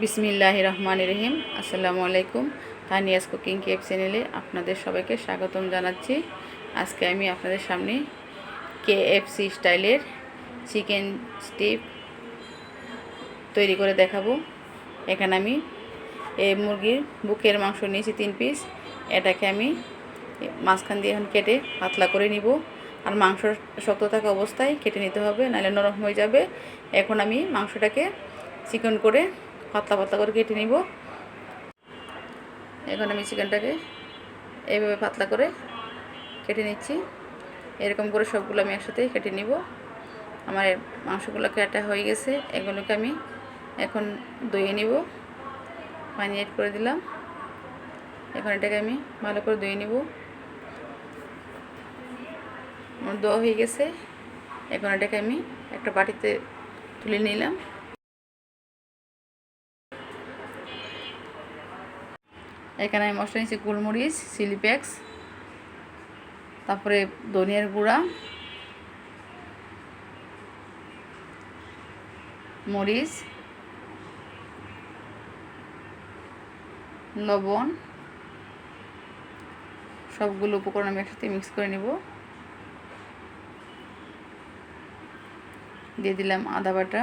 বিসমিল্লাহ রহমান রহিম। আসসালামু আলাইকুম তানিয়াস কুকিং কেপ চ্যানেলে আপনাদের সবাইকে স্বাগতম জানাচ্ছি। আজকে আমি আপনাদের সামনে কেএফসি স্টাইলের চিকেন স্টিপ তৈরি করে দেখাবো। এখানে আমি এই মুরগির বুকের মাংস নিয়েছি তিন পিস। এটাকে আমি মাঝখান দিয়ে এখন কেটে পাতলা করে নিব। আর মাংস শক্ত থাকা অবস্থায় কেটে নিতে হবে, নাহলে নরম হয়ে যাবে। এখন আমি মাংসটাকে চিকন করে পাতলা পাতলা করে কেটে নিব। এখন আমি চিকেনটাকে এইভাবে পাতলা করে কেটে নিচ্ছি। এরকম করে সবগুলো আমি একসাথে কেটে নিব। আমার মাংসগুলো কাটা হয়ে গেছে। এগুলোকে আমি এখন ধুয়ে নিব। পানি অ্যাড করে দিলাম। এখন এটাকে আমি ভালো করে ধুয়ে নিব। আমার দোয়া হয়ে গেছে। এখন এটাকে আমি একটা বাটিতে তুলে নিলাম। এখানে আমি মশলা নিচ্ছি গোলমরিচ, চিলি ফ্লেক্স, তারপরে ধনিয়ার গুঁড়া, মরিচ, লবণ, সবগুলো উপকরণ আমি একসাথে মিক্স করে নিব। দিয়ে দিলাম আদা বাটা,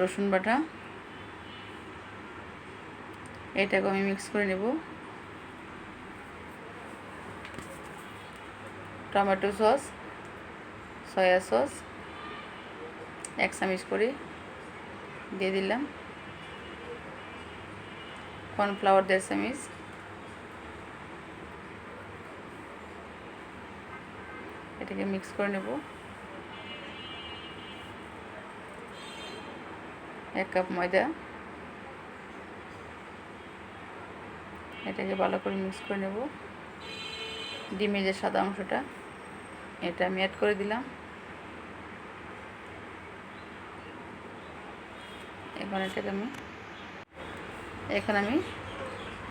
রসুন বাটা এটাকে আমি মিক্স করে নেব। টমেটো সস সয়া সস এক চামচ করে দিয়ে দিলাম। কর্নফ্লাওয়ার দেড় চামচ। এটাকে মিক্স করে নেব। এক কাপ ময়দা। এটাকে ভালো করে মিক্স করে নেব। ডিমের যে সাদা অংশটা, এটা আমি অ্যাড করে দিলাম। এখন এটাকে আমি, এখন আমি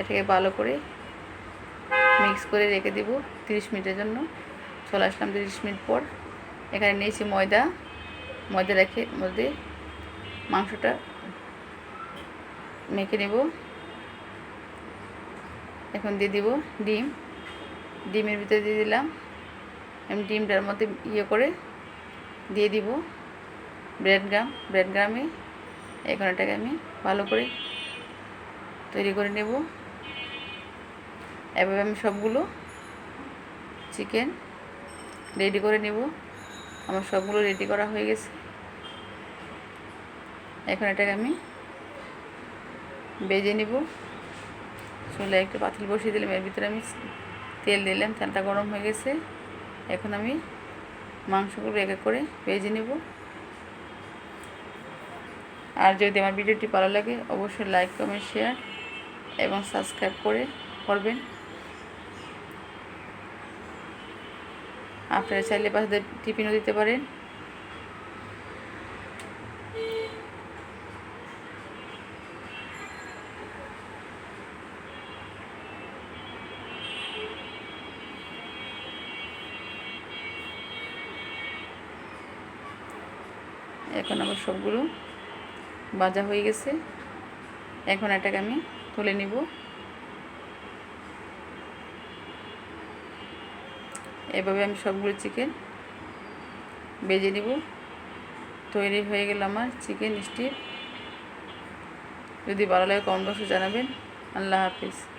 এটাকে ভালো করে মিক্স করে রেখে দেব তিরিশ মিনিটের জন্য। চলে আসলাম তিরিশ মিনিট পর। এখানে নিয়েছি ময়দা। ময়দা রেখে মধ্যে মাংসটা মেখে নেব। এখন দিয়ে দিব ডিম। ডিমের ভিতরে দিয়ে দিলাম। আমি ডিমটার মধ্যে ইয়ে করে দিয়ে দিব ব্রেড গ্রাম। ব্রেড গ্রামে এখন এটাকে আমি ভালো করে তৈরি করে নেব। এভাবে আমি সবগুলো চিকেন রেডি করে নেব। আমার সবগুলো রেডি করা হয়ে গেছে। এখন এটাকে আমি বেজে নিব। চুলে একটু পাতিল বসিয়ে দিলাম। এর ভিতরে আমি তেল দিলাম, তেলটা গরম হয়ে গেছে। এখন আমি মাংসগুলো এক এক করে ভেজে নেব। আর যদি আমার ভিডিওটি ভালো লাগে, অবশ্যই লাইক, কমেন্ট, শেয়ার এবং সাবস্ক্রাইব করে করবেন। আপনারা চাইলে পাশে টিফিনও দিতে পারেন। এখন আমার সবগুলো ভাজা হয়ে গেছে। এখন এটাকে আমি তুলে নিব। এভাবে আমি সবগুলো চিকেন বেজে নিব। তৈরি হয়ে গেল আমার চিকেন স্টিপ যদি ভালো লাগে কমেন্ট বক্সে জানাবেন। আল্লাহ হাফিজ।